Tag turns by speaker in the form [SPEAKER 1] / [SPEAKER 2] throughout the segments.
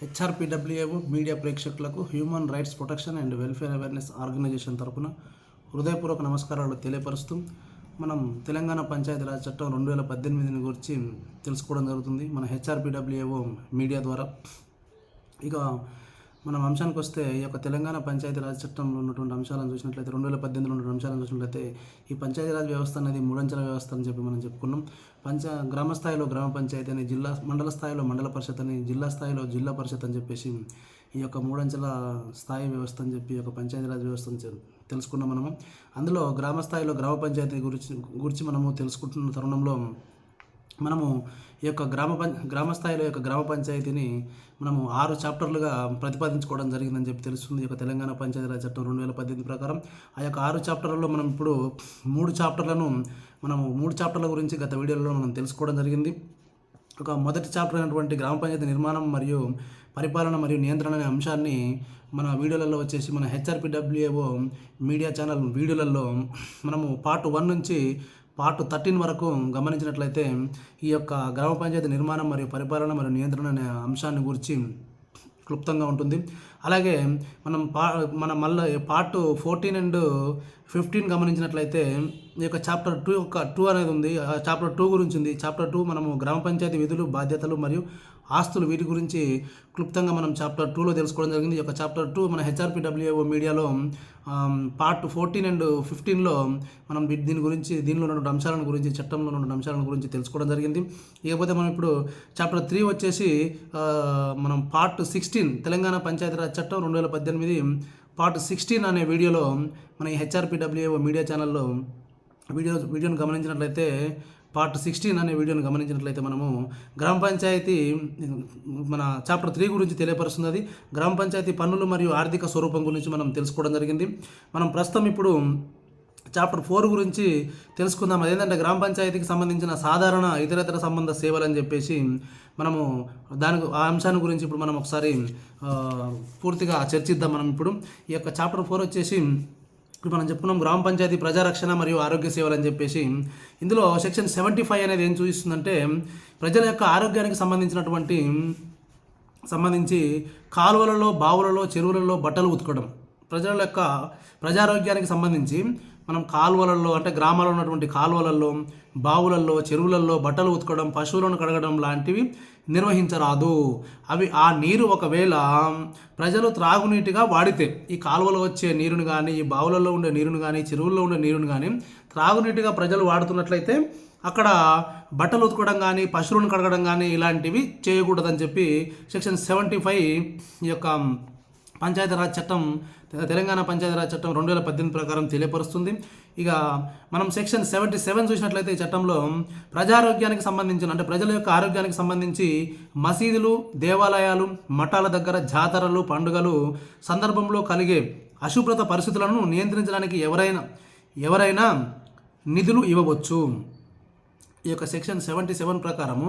[SPEAKER 1] హెచ్ఆర్పిడబ్ల్యూఏ media ప్రేక్షకులకు human rights protection and welfare awareness organisation తరపున హృదయపూర్వక నమస్కారాలు తెలియపరుస్తూ మనం తెలంగాణ పంచాయతీరాజ్ చట్టం రెండు వేల పద్దెనిమిదిని గురించి తెలుసుకోవడం జరుగుతుంది. మన హెచ్ఆర్పిడబ్ల్యూఏఓ మీడియా ద్వారా. ఇక మనం అంశానికి వస్తే ఈ యొక్క తెలంగాణ పంచాయతీరాజ్ చట్టంలో ఉన్నటువంటి అంశాలను చూసినట్లయితే రెండు వేల పద్దెనిమిదిలో ఉన్నటువంటి అంశాలను చూసినట్లయితే ఈ పంచాయతీరాజ్ వ్యవస్థ అనేది మూడంచెల వ్యవస్థ అని చెప్పి మనం చెప్పుకున్నాం. పంచ గ్రామ స్థాయిలో గ్రామ పంచాయతీ అని జిల్లా మండల స్థాయిలో మండల పరిషత్ అని జిల్లా స్థాయిలో జిల్లా పరిషత్ అని చెప్పేసి ఈ యొక్క మూడంచెల స్థాయి వ్యవస్థ అని చెప్పి ఈ యొక్క పంచాయతీరాజ్ వ్యవస్థను అని తెలుసుకున్నాం మనము. అందులో గ్రామ స్థాయిలో గ్రామ పంచాయతీ గురించి గురించి మనము తెలుసుకుంటున్న తరుణంలో మనము ఈ యొక్క గ్రామ పం గ్రామ స్థాయిలో యొక్క గ్రామ పంచాయతీని మనము ఆరు చాప్టర్లుగా ప్రతిపాదించుకోవడం జరిగిందని చెప్పి తెలుస్తుంది. ఈ యొక్క తెలంగాణ పంచాయతీరాజ్ చట్టం రెండు వేల పద్దెనిమిది ప్రకారం. ఆ యొక్క ఆరు చాప్టర్లలో మనం ఇప్పుడు మూడు చాప్టర్లను మనము మూడు చాప్టర్ల గురించి గత వీడియోలో మనం తెలుసుకోవడం జరిగింది. ఒక మొదటి చాప్టర్ అయినటువంటి గ్రామ పంచాయతీ నిర్మాణం మరియు పరిపాలన మరియు నియంత్రణ అనే అంశాన్ని మన వీడియోలలో వచ్చేసి మన హెచ్ఆర్పిడబ్ల్యూఏఓ మీడియా ఛానల్ వీడియోలలో మనము పార్ట్ వన్ నుంచి పార్ట్ థర్టీన్ వరకు గమనించినట్లయితే ఈ యొక్క గ్రామ పంచాయతీ నిర్మాణం మరియు పరిపాలన మరియు నియంత్రణ అనే అంశాన్ని గురించి క్లుప్తంగా ఉంటుంది. అలాగే మనం పా మన మళ్ళీ పార్ట్ ఫోర్టీన్ అండ్ ఫిఫ్టీన్ గమనించినట్లయితే ఈ యొక్క చాప్టర్ టూ యొక్క టూ అనేది ఉంది. ఆ చాప్టర్ టూ గురించి ఉంది. చాప్టర్ టూ మనము గ్రామ పంచాయతీ విధులు బాధ్యతలు మరియు ఆస్తులు వీటి గురించి క్లుప్తంగా మనం చాప్టర్ టూలో తెలుసుకోవడం జరిగింది. ఈ యొక్క చాప్టర్ టూ మన హెచ్ఆర్పిడబ్ల్యూఓ మీడియాలో పార్ట్ ఫోర్టీన్ అండ్ ఫిఫ్టీన్లో మనం దీని గురించి దీనిలో ఉన్న అంశాలను గురించి చట్టంలో ఉన్న అంశాలను గురించి తెలుసుకోవడం జరిగింది. ఇకపోతే మనం ఇప్పుడు చాప్టర్ త్రీ వచ్చేసి మనం పార్ట్ సిక్స్టీన్ తెలంగాణ పంచాయతీరాజ్ చట్టం రెండు వేల పద్దెనిమిది పార్ట్ సిక్స్టీన్ అనే వీడియోలో మన ఈ హెచ్ఆర్పిడబ్ల్యూఓ మీడియా ఛానల్లో వీడియో వీడియోను గమనించినట్లయితే పార్ట్ సిక్స్టీన్ అనే వీడియోని గమనించినట్లయితే మనము గ్రామ పంచాయతీ మన చాప్టర్ త్రీ గురించి తెలియపరుస్తుంది అది గ్రామ పంచాయతీ పన్నులు మరియు ఆర్థిక స్వరూపం గురించి మనం తెలుసుకోవడం జరిగింది. మనం ప్రస్తుతం ఇప్పుడు చాప్టర్ ఫోర్ గురించి తెలుసుకుందాం. అదేంటంటే గ్రామ పంచాయతీకి సంబంధించిన సాధారణ ఇతరేతర సంబంధ సేవలు అని చెప్పేసి మనము దాని ఆ అంశాన్ని గురించి ఇప్పుడు మనం ఒకసారి పూర్తిగా చర్చిద్దాం మనం ఇప్పుడు. ఈ యొక్క చాప్టర్ ఫోర్ వచ్చేసి ఇప్పుడు మనం చెప్పుకున్నాం గ్రామ పంచాయతీ ప్రజారక్షణ మరియు ఆరోగ్య సేవలు అని చెప్పేసి. ఇందులో సెక్షన్ సెవెంటీ ఫైవ్ అనేది ఏం చూపిస్తుందంటే ప్రజల యొక్క ఆరోగ్యానికి సంబంధించినటువంటి సంబంధించి కాలువలలో బావులలో చెరువులలో బట్టలు ఉతకడం. ప్రజల యొక్క ప్రజారోగ్యానికి సంబంధించి మనం కాలువలలో అంటే గ్రామాల్లో ఉన్నటువంటి కాలువలలో బావులలో చెరువులలో బట్టలు ఉతకడం పశువులను కడగడం లాంటివి నిర్వహించరాదు. అవి ఆ నీరు ఒకవేళ ప్రజలు త్రాగునీటిగా వాడితే ఈ కాలువలో వచ్చే నీరుని కానీ ఈ బావులలో ఉండే నీరుని కానీ చెరువుల్లో ఉండే నీరుని కానీ త్రాగునీటిగా ప్రజలు వాడుతున్నట్లయితే అక్కడ బట్టలు ఉతకడం కానీ పశువులను కడగడం కానీ ఇలాంటివి చేయకూడదని చెప్పి సెక్షన్ సెవెంటీ ఫైవ్ ఈ యొక్క పంచాయతీరాజ్ చట్టం తె- తెలంగాణ పంచాయతీరాజ్ చట్టం రెండు వేల పద్దెనిమిది ప్రకారం తెలియపరుస్తుంది. ఇక మనం సెక్షన్ సెవెంటీ సెవెన్ చూసినట్లయితే ఈ చట్టంలో ప్రజారోగ్యానికి సంబంధించిన అంటే ప్రజల యొక్క ఆరోగ్యానికి సంబంధించి మసీదులు దేవాలయాలు మఠాల దగ్గర జాతరలు పండుగలు సందర్భంలో కలిగే అశుభ్రత పరిస్థితులను నియంత్రించడానికి ఎవరైనా ఎవరైనా నిధులు ఇవ్వవచ్చు. ఈ యొక్క సెక్షన్ సెవెంటీ సెవెన్ ప్రకారము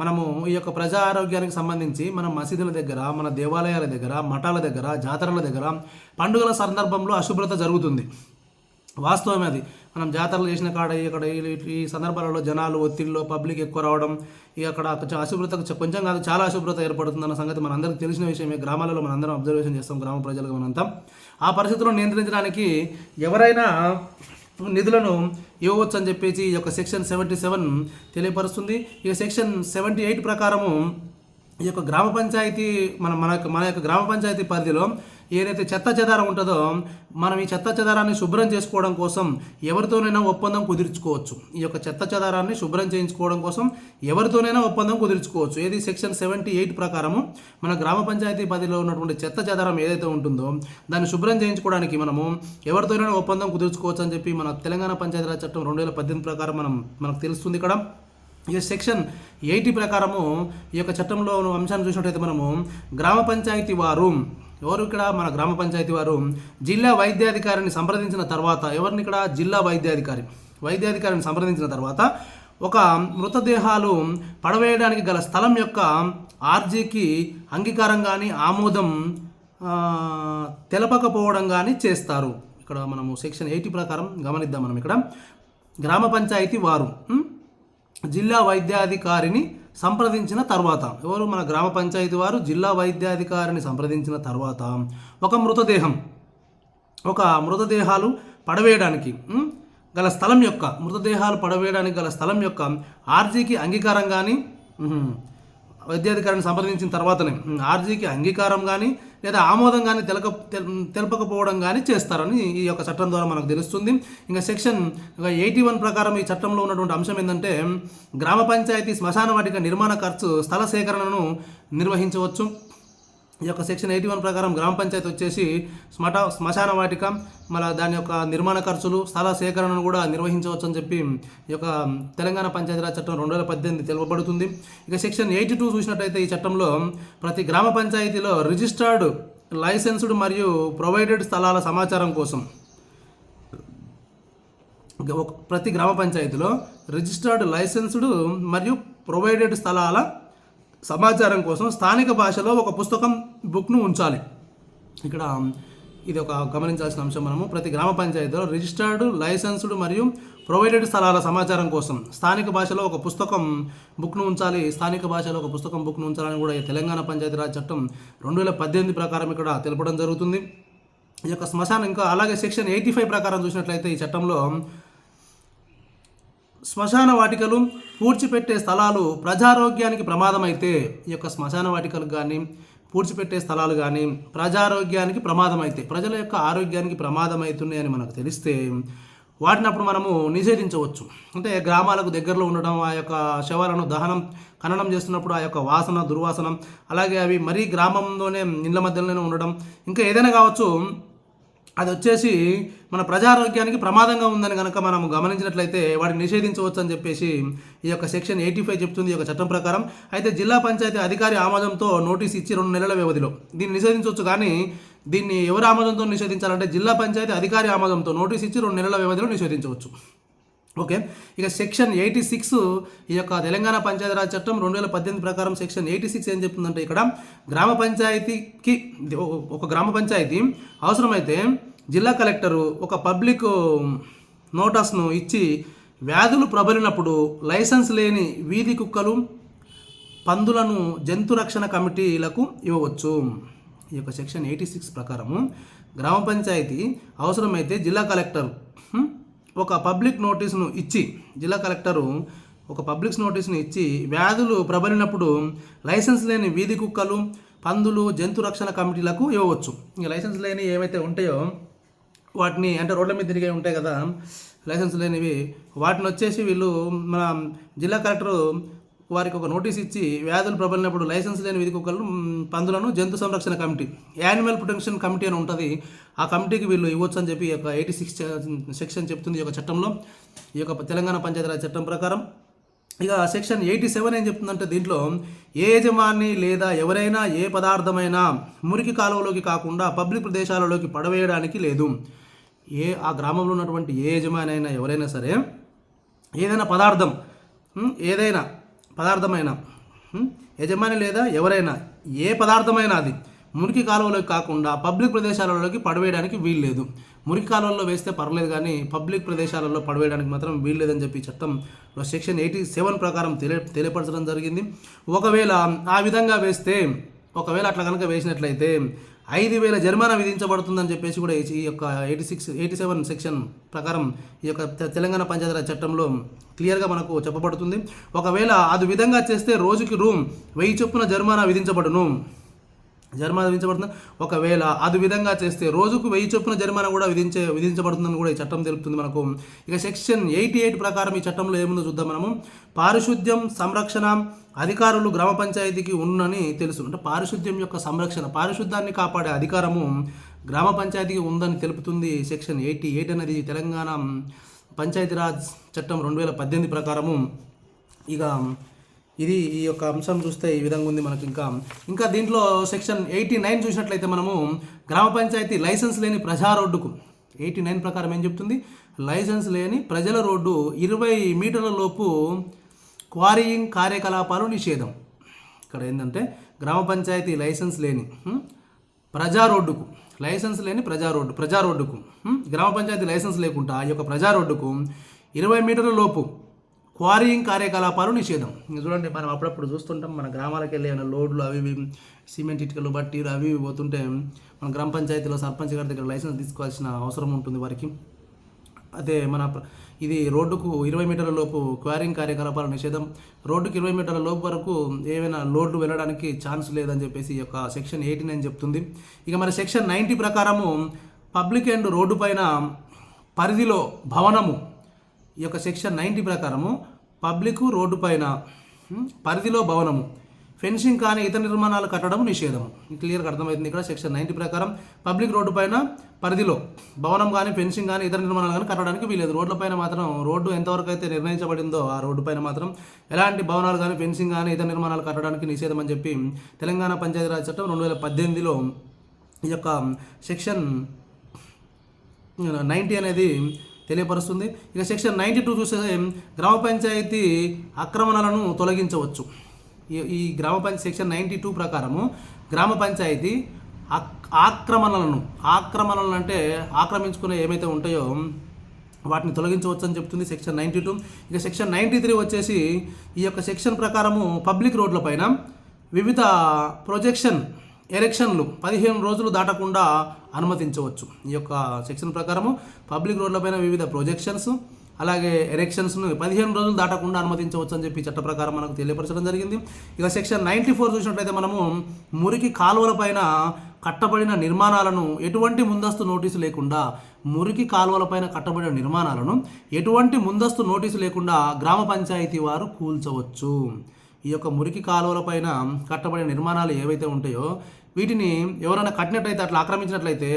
[SPEAKER 1] మనము ఈ యొక్క ప్రజా ఆరోగ్యానికి సంబంధించి మన మసీదుల దగ్గర మన దేవాలయాల దగ్గర మఠాల దగ్గర జాతరల దగ్గర పండుగల సందర్భంలో అశుభ్రత జరుగుతుంది. వాస్తవమే అది. మనం జాతరలు చేసిన కాడ ఇక్కడ ఈ- సందర్భాలలో జనాలు ఒత్తిడిలో పబ్లిక్ ఎక్కువ రావడం ఇక అక్కడ కొంచెం అశుభ్రత కొంచెం కాదు చాలా అశుభ్రత ఏర్పడుతుంది అన్న సంగతి మనందరికీ తెలిసిన విషయమే. గ్రామాలలో మనందరం అబ్జర్వేషన్ చేస్తాం గ్రామ ప్రజలకు మనంతా. ఆ పరిస్థితులను నియంత్రించడానికి ఎవరైనా నిధులను ఇవ్వవచ్చు అని చెప్పేసి ఈ యొక్క సెక్షన్ సెవెంటీ సెవెన్ తెలియపరుస్తుంది. ఇక సెక్షన్ సెవెంటీ ఎయిట్ ప్రకారము ఈ యొక్క గ్రామ పంచాయతీ మన మన యొక్క మన యొక్క గ్రామ పంచాయతీ పరిధిలో ఏదైతే చెత్త చెదారం ఉంటుందో మనం ఈ చెత్త చెదారాన్ని శుభ్రం చేసుకోవడం కోసం ఎవరితోనైనా ఒప్పందం కుదుర్చుకోవచ్చు. ఈ యొక్క చెత్త చెదారాన్ని శుభ్రం చేయించుకోవడం కోసం ఎవరితోనైనా ఒప్పందం కుదుర్చుకోవచ్చు. ఏది సెక్షన్ సెవెంటీ ఎయిట్ ప్రకారము మన గ్రామ పంచాయతీ పరిధిలో ఉన్నటువంటి చెత్త చెదారం ఏదైతే ఉంటుందో దాన్ని శుభ్రం చేయించుకోవడానికి మనము ఎవరితోనైనా ఒప్పందం కుదుర్చుకోవచ్చు అని చెప్పి మన తెలంగాణ పంచాయతీరాజ్ చట్టం రెండు వేల పద్దెనిమిది ప్రకారం మనం మనకు తెలుస్తుంది ఇక్కడ. ఈ సెక్షన్ ఎయిటీ ప్రకారము ఈ యొక్క చట్టంలో ఉన్న అంశాన్ని చూసినట్టయితే మనము గ్రామ పంచాయతీ వారు ఎవరు ఇక్కడ? మన గ్రామ పంచాయతీ వారు. జిల్లా వైద్యాధికారిని సంప్రదించిన తర్వాత ఎవరిని ఇక్కడ? జిల్లా వైద్యాధికారి. వైద్యాధికారిని సంప్రదించిన తర్వాత ఒక మృతదేహాలు పడవేయడానికి గల స్థలం యొక్క ఆర్జీకి అంగీకారం కానీ ఆమోదం తెలపకపోవడం కానీ చేస్తారు. ఇక్కడ మనము సెక్షన్ ఎయిటీ ప్రకారం గమనిద్దాం మనం ఇక్కడ. గ్రామ పంచాయతీ వారు జిల్లా వైద్యాధికారిని సంప్రదించిన తర్వాత. ఎవరు? మన గ్రామ పంచాయతీ వారు జిల్లా వైద్యాధికారిని సంప్రదించిన తర్వాత. ఒక మృతదేహం. ఒక మృతదేహాలు పడవేయడానికి గల స్థలం యొక్క మృతదేహాలు పడవేయడానికి గల స్థలం యొక్క ఆర్జీకి అంగీకారం కానీ వైద్యాధికారిని సంప్రదించిన తర్వాతనే ఆర్జీకి అంగీకారం కానీ లేదా ఆమోదం కానీ తెలక తెలపకపోవడం కానీ చేస్తారని ఈ యొక్క చట్టం ద్వారా మనకు తెలుస్తుంది. ఇంకా సెక్షన్ ఎయిటీ వన్ ప్రకారం ఈ చట్టంలో ఉన్నటువంటి అంశం ఏంటంటే గ్రామ పంచాయతీ శ్మశాన వాటిక నిర్మాణ ఖర్చు స్థల సేకరణను నిర్వహించవచ్చు. ఈ యొక్క సెక్షన్ ఎయిటీ వన్ ప్రకారం గ్రామ పంచాయతీ వచ్చేసి స్మట శ్మశాన వాటిక మళ్ళీ దాని యొక్క నిర్మాణ ఖర్చులు స్థల సేకరణను కూడా నిర్వహించవచ్చు అని చెప్పి ఈ యొక్క తెలంగాణ పంచాయతీరాజ్ చట్టం రెండు వేల పద్దెనిమిది తెలుపబడుతుంది. ఇక సెక్షన్ ఎయిటీ టూ చూసినట్టయితే ఈ చట్టంలో ప్రతి గ్రామ పంచాయతీలో రిజిస్టర్డ్ లైసెన్స్డ్ మరియు ప్రొవైడెడ్ స్థలాల సమాచారం కోసం ప్రతి గ్రామ పంచాయతీలో రిజిస్టర్డ్ లైసెన్స్డ్ మరియు ప్రొవైడెడ్ స్థలాల సమాచారం కోసం స్థానిక భాషలో ఒక పుస్తకం బుక్ను ఉంచాలి. ఇక్కడ ఇది ఒక గమనించాల్సిన అంశం మనము. ప్రతి గ్రామ పంచాయతీలో రిజిస్టర్డ్ లైసెన్స్డ్ మరియు ప్రొవైడెడ్ స్థలాల సమాచారం కోసం స్థానిక భాషలో ఒక పుస్తకం బుక్ను ఉంచాలి. స్థానిక భాషలో ఒక పుస్తకం బుక్ను ఉంచాలని కూడా ఈ తెలంగాణ పంచాయతీరాజ్ చట్టం రెండు వేల పద్దెనిమిది ప్రకారం ఇక్కడ తెలపడం జరుగుతుంది. ఈ యొక్క శ్మశానం ఇంకా అలాగే సెక్షన్ ఎయిటీ ఫైవ్ ప్రకారం చూసినట్లయితే ఈ చట్టంలో శ్మశాన వాటికలు పూడ్చిపెట్టే స్థలాలు ప్రజారోగ్యానికి ప్రమాదమైతే ఈ యొక్క శ్మశాన వాటికలు కానీ పూడ్చిపెట్టే స్థలాలు కానీ ప్రజారోగ్యానికి ప్రమాదం అయితే ప్రజల యొక్క ఆరోగ్యానికి ప్రమాదం అవుతున్నాయని మనకు తెలిస్తే వాటిని అప్పుడు మనము నిషేధించవచ్చు. అంటే గ్రామాలకు దగ్గరలో ఉండడం ఆ యొక్క శవాలను దహనం ఖననం చేస్తున్నప్పుడు ఆ యొక్క వాసన దుర్వాసన అలాగే అవి మరీ గ్రామంలోనే ఇళ్ళ మధ్యలోనే ఉండడం ఇంకా ఏదైనా కావచ్చు అది వచ్చేసి మన ప్రజారోగ్యానికి ప్రమాదంగా ఉందని కనుక మనం గమనించినట్లయితే వాటిని నిషేధించవచ్చు అని చెప్పేసి ఈ యొక్క సెక్షన్ ఎయిటీ ఫైవ్ చెప్తుంది ఈ యొక్క చట్టం ప్రకారం. అయితే జిల్లా పంచాయతీ అధికారి ఆమోదంతో నోటీస్ ఇచ్చి రెండు నెలల వ్యవధిలో. దీన్ని నిషేధించవచ్చు కానీ దీన్ని ఎవరు ఆమోదంతో నిషేధించాలంటే జిల్లా పంచాయతీ అధికారి ఆమోదంతో నోటీస్ ఇచ్చి రెండు నెలల వ్యవధిలో నిషేధించవచ్చు. ఓకే. ఇక సెక్షన్ ఎయిటీ సిక్స్ ఈ యొక్క తెలంగాణ పంచాయతీరాజ్ చట్టం రెండు వేల పద్దెనిమిది ప్రకారం సెక్షన్ ఎయిటీ సిక్స్ ఏం చెప్తుందంటే ఇక్కడ గ్రామ పంచాయతీకి ఒక గ్రామ పంచాయతీ అవసరమైతే జిల్లా కలెక్టరు ఒక పబ్లిక్ నోటస్ను ఇచ్చి వ్యాధులు ప్రబలినప్పుడు లైసెన్స్ లేని వీధి కుక్కలు పందులను జంతు రక్షణ కమిటీలకు ఇవ్వవచ్చు. ఈ యొక్క సెక్షన్ ఎయిటీ సిక్స్ ప్రకారము గ్రామ పంచాయతీ అవసరమైతే జిల్లా కలెక్టర్ ఒక పబ్లిక్ నోటీసును ఇచ్చి జిల్లా కలెక్టరు ఒక పబ్లిక్ నోటీసును ఇచ్చి వ్యాధులు ప్రబలినప్పుడు లైసెన్స్ లేని వీధి కుక్కలు పందులు జంతు రక్షణ కమిటీలకు ఇవ్వవచ్చు. ఇక లైసెన్స్ లేని ఏవైతే ఉంటాయో వాటిని అంటే రోడ్ల మీద తిరిగే ఉంటాయి కదా లైసెన్స్ లేనివి వాటిని వచ్చేసి వీళ్ళు మన జిల్లా కలెక్టర్ వారికి ఒక నోటీస్ ఇచ్చి వ్యాధులు ప్రబలినప్పుడు లైసెన్స్ లేని విధికొకళ్ళు పందులను జంతు సంరక్షణ కమిటీ యానిమల్ ప్రొటెక్షన్ కమిటీ అని ఉంటుంది. ఆ కమిటీకి వీళ్ళు ఇవ్వచ్చు అని చెప్పి ఈ యొక్క ఎయిటీ సిక్స్ సెక్షన్ చెప్తుంది ఈ యొక్క చట్టంలో. ఈ యొక్క తెలంగాణ పంచాయతీరాజ్ చట్టం ప్రకారం. ఇక సెక్షన్ ఎయిటీ సెవెన్ ఏం చెప్తుందంటే దీంట్లో ఏ యజమాని లేదా ఎవరైనా ఏ పదార్థమైనా మురికి కాలువలోకి కాకుండా పబ్లిక్ ప్రదేశాలలోకి పడవేయడానికి లేదు. ఏ ఆ గ్రామంలో ఉన్నటువంటి ఏ యజమాని అయినా ఎవరైనా సరే ఏదైనా పదార్థం ఏదైనా పదార్థమైన? యజమాని లేదా ఎవరైనా? ఏ పదార్థమైనా అది. మురికి కాలువలోకి కాకుండా పబ్లిక్ ప్రదేశాలలోకి పడవేయడానికి వీల్లేదు. మురికి కాలువల్లో వేస్తే పర్లేదు కానీ పబ్లిక్ ప్రదేశాలలో పడవేయడానికి మాత్రం వీల్లేదని చెప్పి చట్టంలో సెక్షన్ ఎయిటీ సెవెన్ ప్రకారం తెలియ తెలియపరచడం జరిగింది. ఒకవేళ ఆ విధంగా వేస్తే ఒకవేళ అట్లా కనుక వేసినట్లయితే ఐదు వేల జరిమానా విధించబడుతుందని చెప్పేసి కూడా ఈ యొక్క eighty six eighty seven section ప్రకారం ఈ యొక్క తెలంగాణ పంచాయతీరాజ్ చట్టంలో క్లియర్గా మనకు చెప్పబడుతుంది. ఒకవేళ అది విధంగా చేస్తే రోజుకి రూమ్ వెయ్యి చొప్పున జరిమానా విధించబడును. జరిమానా విధించబడుతుంది? ఒకవేళ అది విధంగా చేస్తే రోజుకు వెయ్యి చొప్పున జరిమానా కూడా విధించే విధించబడుతుందని కూడా ఈ చట్టం తెలుపుతుంది మనకు. ఇక సెక్షన్ ఎయిటీ ఎయిట్ ప్రకారం ఈ చట్టంలో ఏముందో చూద్దాం మనము. పారిశుద్ధ్యం సంరక్షణ అధికారులు గ్రామ పంచాయతీకి ఉన్నని తెలుసు. అంటే పారిశుద్ధ్యం యొక్క సంరక్షణ పారిశుద్ధ్యాన్ని కాపాడే అధికారము గ్రామ పంచాయతీకి ఉందని తెలుపుతుంది సెక్షన్ ఎయిటీ ఎయిట్ అనేది తెలంగాణ పంచాయతీరాజ్ చట్టం రెండు వేల పద్దెనిమిది ప్రకారము. ఇక ఇది ఈ యొక్క అంశం చూస్తే ఈ విధంగా ఉంది మనకి ఇంకా. ఇంకా దీంట్లో సెక్షన్ ఎయిటీ నైన్ చూసినట్లయితే మనము గ్రామ పంచాయతీ లైసెన్స్ లేని ప్రజా రోడ్డుకు. ఎయిటీ నైన్ ప్రకారం ఏం చెప్తుంది? లైసెన్స్ లేని ప్రజల రోడ్డు ఇరవై మీటర్ల లోపు క్వారీయింగ్ కార్యకలాపాలు నిషేధం. ఇక్కడ ఏంటంటే గ్రామ పంచాయతీ లైసెన్స్ లేని ప్రజా రోడ్డుకు. లైసెన్స్ లేని ప్రజా రోడ్డు ప్రజా రోడ్డుకు. గ్రామ పంచాయతీ లైసెన్స్ లేకుండా ఈ యొక్క ప్రజా రోడ్డుకు ఇరవై మీటర్ల లోపు క్వారీయింగ్ కార్యకలాపాలు నిషేధం. చూడండి మనం అప్పుడప్పుడు చూస్తుంటాం మన గ్రామాలకు వెళ్ళి ఏమైనా లోడ్లు అవి ఇవి సిమెంట్ ఇటుకలు బట్టీలు అవి ఇవి పోతుంటే మన గ్రామ పంచాయతీలో సర్పంచ్ గారి దగ్గర లైసెన్స్ తీసుకోవాల్సిన అవసరం ఉంటుంది వారికి. అదే మన ఇది రోడ్డుకు ఇరవై మీటర్ల లోపు క్వారింగ్ కార్యకలాపాల నిషేధం. రోడ్డుకు ఇరవై మీటర్ల లోపు వరకు ఏమైనా లోడ్లు వెళ్ళడానికి ఛాన్స్ లేదని చెప్పేసి ఈ యొక్క సెక్షన్ ఎయిటీన్ అని చెప్తుంది. ఇక మరి సెక్షన్ నైంటీ ప్రకారము పబ్లిక్ అండ్ రోడ్డు పైన పరిధిలో భవనము ఈ యొక్క సెక్షన్ నైంటీ ప్రకారము పబ్లిక్ రోడ్డు పైన పరిధిలో భవనము ఫెన్సింగ్ కానీ ఇతర నిర్మాణాలు కట్టడం నిషేధం క్లియర్గా అర్థమవుతుంది ఇక్కడ సెక్షన్ నైంటీ ప్రకారం పబ్లిక్ రోడ్డు పైన పరిధిలో భవనం కానీ ఫెన్సింగ్ కానీ ఇతర నిర్మాణాలు కానీ కట్టడానికి వీలేదు. రోడ్లపైన మాత్రం రోడ్డు ఎంతవరకు అయితే నిర్ణయించబడిందో ఆ రోడ్డు పైన మాత్రం ఎలాంటి భవనాలు కానీ ఫెన్సింగ్ కానీ ఇతర నిర్మాణాలు కట్టడానికి నిషేధం అని చెప్పి తెలంగాణ పంచాయతీరాజ్ చట్టం రెండు వేల పద్దెనిమిదిలో ఈ యొక్క సెక్షన్ నైంటీ అనేది తెలియపరుస్తుంది. ఇక సెక్షన్ నైంటీ టూ చూస్తే గ్రామ పంచాయతీ ఆక్రమణలను తొలగించవచ్చు. ఈ- గ్రామ పంచాయతీ సెక్షన్ నైంటీ టూ ప్రకారము గ్రామ పంచాయతీ ఆక్రమణలను ఆక్రమణలు అంటే ఆక్రమించుకునే ఏమైతే ఉంటాయో వాటిని తొలగించవచ్చు అని చెప్తుంది సెక్షన్ నైంటీ టూ. ఇక సెక్షన్ నైంటీ త్రీ వచ్చేసి ఈ యొక్క సెక్షన్ ప్రకారము పబ్లిక్ రోడ్లపైన వివిధ ప్రొజెక్షన్ ఎలక్షన్లు పదిహేను రోజులు దాటకుండా అనుమతించవచ్చు. ఈ యొక్క సెక్షన్ ప్రకారము పబ్లిక్ రోడ్లపైన వివిధ ప్రొజెక్షన్స్ అలాగే ఎలక్షన్స్ను పదిహేను రోజులు దాటకుండా అనుమతించవచ్చు అని చెప్పి చట్ట ప్రకారం మనకు తెలియపరచడం జరిగింది. ఇక సెక్షన్ నైంటీ ఫోర్ చూసినట్లయితే మనము మురికి కాలువలపైన కట్టబడిన నిర్మాణాలను ఎటువంటి ముందస్తు నోటీసు లేకుండా మురికి కాలువలపైన కట్టబడిన నిర్మాణాలను ఎటువంటి ముందస్తు నోటీసు లేకుండా గ్రామ పంచాయతీ వారు కూల్చవచ్చు. ఈ యొక్క మురికి కాలువలపైన కట్టబడిన నిర్మాణాలు ఏవైతే ఉంటాయో వీటిని ఎవరైనా కట్టినట్లయితే అట్లా ఆక్రమించినట్లయితే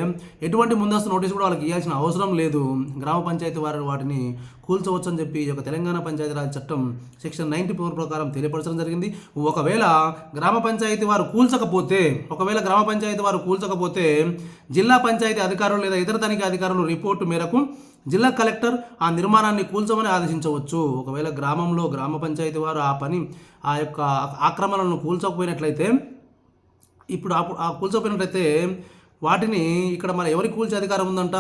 [SPEAKER 1] ఎటువంటి ముందస్తు నోటీస్ కూడా వాళ్ళకి ఇవ్వాల్సిన అవసరం లేదు. గ్రామ పంచాయతీ వారు వాటిని కూల్చవచ్చు అని చెప్పి ఈ యొక్క తెలంగాణ పంచాయతీరాజ్ చట్టం సెక్షన్ నైన్టీ ఫోర్ ప్రకారం తెలియపరచడం జరిగింది. ఒకవేళ గ్రామ పంచాయతీ వారు కూల్చకపోతే ఒకవేళ గ్రామ పంచాయతీ వారు కూల్చకపోతే జిల్లా పంచాయతీ అధికారులు లేదా ఇతర తనిఖీ అధికారులు రిపోర్టు మేరకు జిల్లా కలెక్టర్ ఆ నిర్మాణాన్ని కూల్చమని ఆదేశించవచ్చు. ఒకవేళ గ్రామంలో గ్రామ పంచాయతీ వారు ఆ పని ఆ యొక్క ఆక్రమణలను కూల్చకపోయినట్లయితే ఇప్పుడు ఆ ఆ కూల్చకపోయినట్లయితే వాటిని ఇక్కడ మరి ఎవరికి కూల్చే అధికారం ఉందంట?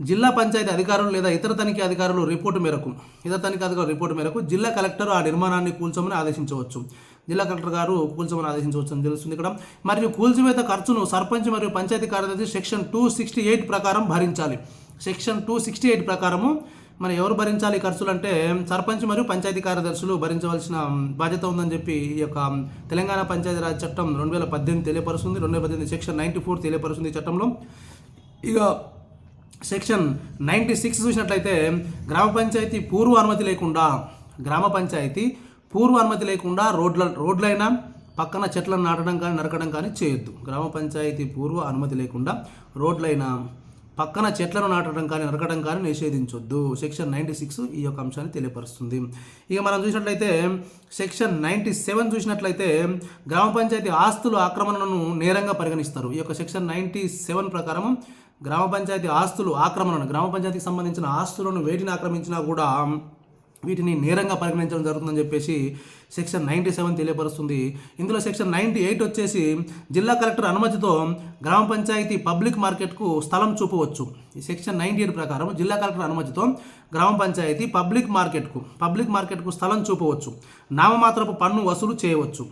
[SPEAKER 1] జిల్లా పంచాయతీ అధికారులు లేదా ఇతర తనిఖీ అధికారులు రిపోర్టు మేరకు ఇతర తనిఖీ అధికారులు రిపోర్టు మేరకు జిల్లా కలెక్టర్ ఆ నిర్మాణాన్ని కూల్చమని ఆదేశించవచ్చు. జిల్లా కలెక్టర్ గారు కూల్చమని ఆదేశించవచ్చు అని తెలుస్తుంది ఇక్కడ. మరియు కూల్చివేత ఖర్చును సర్పంచ్ మరియు పంచాయతీ కార్యదర్శి సెక్షన్ టూ సిక్స్టీ ఎయిట్ ప్రకారం భరించాలి. సెక్షన్ టూ సిక్స్టీ ఎయిట్ ప్రకారము మరి ఎవరు భరించాలి ఖర్చులు అంటే సర్పంచ్ మరియు పంచాయతీ కార్యదర్శులు భరించవలసిన బాధ్యత ఉందని చెప్పి ఈ యొక్క తెలంగాణ పంచాయతీరాజ్ చట్టం రెండు వేల పద్దెనిమిది తెలియపరుస్తుంది. రెండు వేల పద్దెనిమిది సెక్షన్ నైంటీ ఫోర్ తెలియపరుస్తుంది ఈ చట్టంలో. ఇక సెక్షన్ నైంటీ సిక్స్ చూసినట్లయితే గ్రామ పంచాయతీ పూర్వ అనుమతి లేకుండా గ్రామ పంచాయతీ పూర్వ అనుమతి లేకుండా రోడ్ల రోడ్లైనా పక్కన చెట్లను నాటడం కానీ నరకడం కానీ చేయొద్దు. గ్రామ పంచాయతీ పూర్వ అనుమతి లేకుండా రోడ్లైనా పక్కన చెట్లను నాటడం కానీ నరకడం కానీ నిషేధించొద్దు. సెక్షన్ నైంటీ సిక్స్ ఈ యొక్క అంశాన్ని తెలియపరుస్తుంది. ఇక మనం చూసినట్లయితే సెక్షన్ నైంటీ సెవెన్ చూసినట్లయితే గ్రామ పంచాయతీ ఆస్తులు ఆక్రమణను నేరంగా పరిగణిస్తారు. ఈ యొక్క సెక్షన్ నైంటీ సెవెన్ ప్రకారం గ్రామ పంచాయతీ ఆస్తులు ఆక్రమణను గ్రామ పంచాయతీకి సంబంధించిన ఆస్తులను వేటిని ఆక్రమించినా కూడా వీటిని నేరంగా పరిగణించడం జరుగుతుందని చెప్పేసి సెక్షన్ నైంటీ సెవెన్ తెలియపరుస్తుంది. ఇందులో సెక్షన్ నైంటీ ఎయిట్ వచ్చేసి జిల్లా కలెక్టర్ అనుమతితో గ్రామ పంచాయతీ పబ్లిక్ మార్కెట్కు స్థలం చూపవచ్చు. ఈ సెక్షన్ నైంటీ ఎయిట్ ప్రకారం జిల్లా కలెక్టర్ అనుమతితో గ్రామ పంచాయతీ పబ్లిక్ మార్కెట్కు పబ్లిక్ మార్కెట్కు స్థలం చూపవచ్చు. నామమాత్రపు పన్ను వసూలు చేయవచ్చు.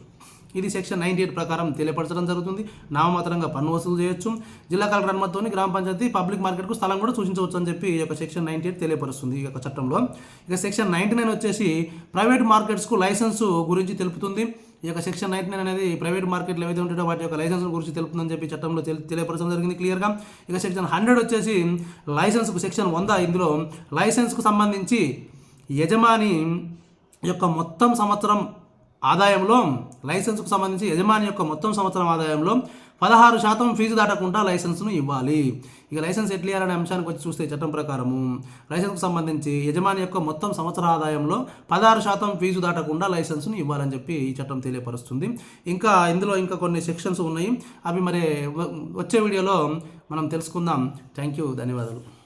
[SPEAKER 1] ఇది సెక్షన్ నైంటీ ఎయిట్ ప్రకారం తెలియపరచడం జరుగుతుంది. నామమాత్రంగా పన్ను వసూలు చేయొచ్చు. జిల్లా కలెక్టర్ అనుమతితో గ్రామ పంచాయతీ పబ్లిక్ మార్కెట్కు స్థలం కూడా సూచించవచ్చు అని చెప్పి ఈ యొక్క సెక్షన్ నైంటీ ఎయిట్ తెలియపరుస్తుంది ఈ యొక్క చట్టంలో. ఇక సెక్షన్ నైంటీ నైన్ వచ్చేసి ప్రైవేట్ మార్కెట్స్కు లైసెన్స్ గురించి తెలుపుతుంది. ఈ యొక్క సెక్షన్ నైన్టీ నైన్ అనేది ప్రైవేట్ మార్కెట్లు ఏవైతే ఉంటాయో వాటి యొక్క లైసెన్స్ గురించి తెలుపుతుందని చెప్పి చట్టంలో తెలి- తెలియపరచడం జరిగింది క్లియర్గా. ఇక సెక్షన్ హండ్రెడ్ వచ్చేసి లైసెన్స్కు సెక్షన్ వంద ఇందులో లైసెన్స్కు సంబంధించి యజమాని యొక్క మొత్తం సంవత్సరం ఆదాయంలో లైసెన్స్కు సంబంధించి యజమాని యొక్క మొత్తం సంవత్సరం ఆదాయంలో పదహారు శాతం ఫీజు దాటకుండా లైసెన్స్ను ఇవ్వాలి. ఇక లైసెన్స్ ఎట్లా ఇవ్వాలనే అంశానికి వచ్చి చూస్తే చట్టం ప్రకారము లైసెన్స్కు సంబంధించి యజమాని యొక్క మొత్తం సంవత్సర ఆదాయంలో పదహారు శాతం ఫీజు దాటకుండా లైసెన్స్ను ఇవ్వాలని చెప్పి ఈ చట్టం తెలియపరుస్తుంది. ఇంకా ఇందులో ఇంకా కొన్ని సెక్షన్స్ ఉన్నాయి. అవి మరి వ- వచ్చే వీడియోలో మనం తెలుసుకుందాం. థ్యాంక్ యూ ధన్యవాదాలు.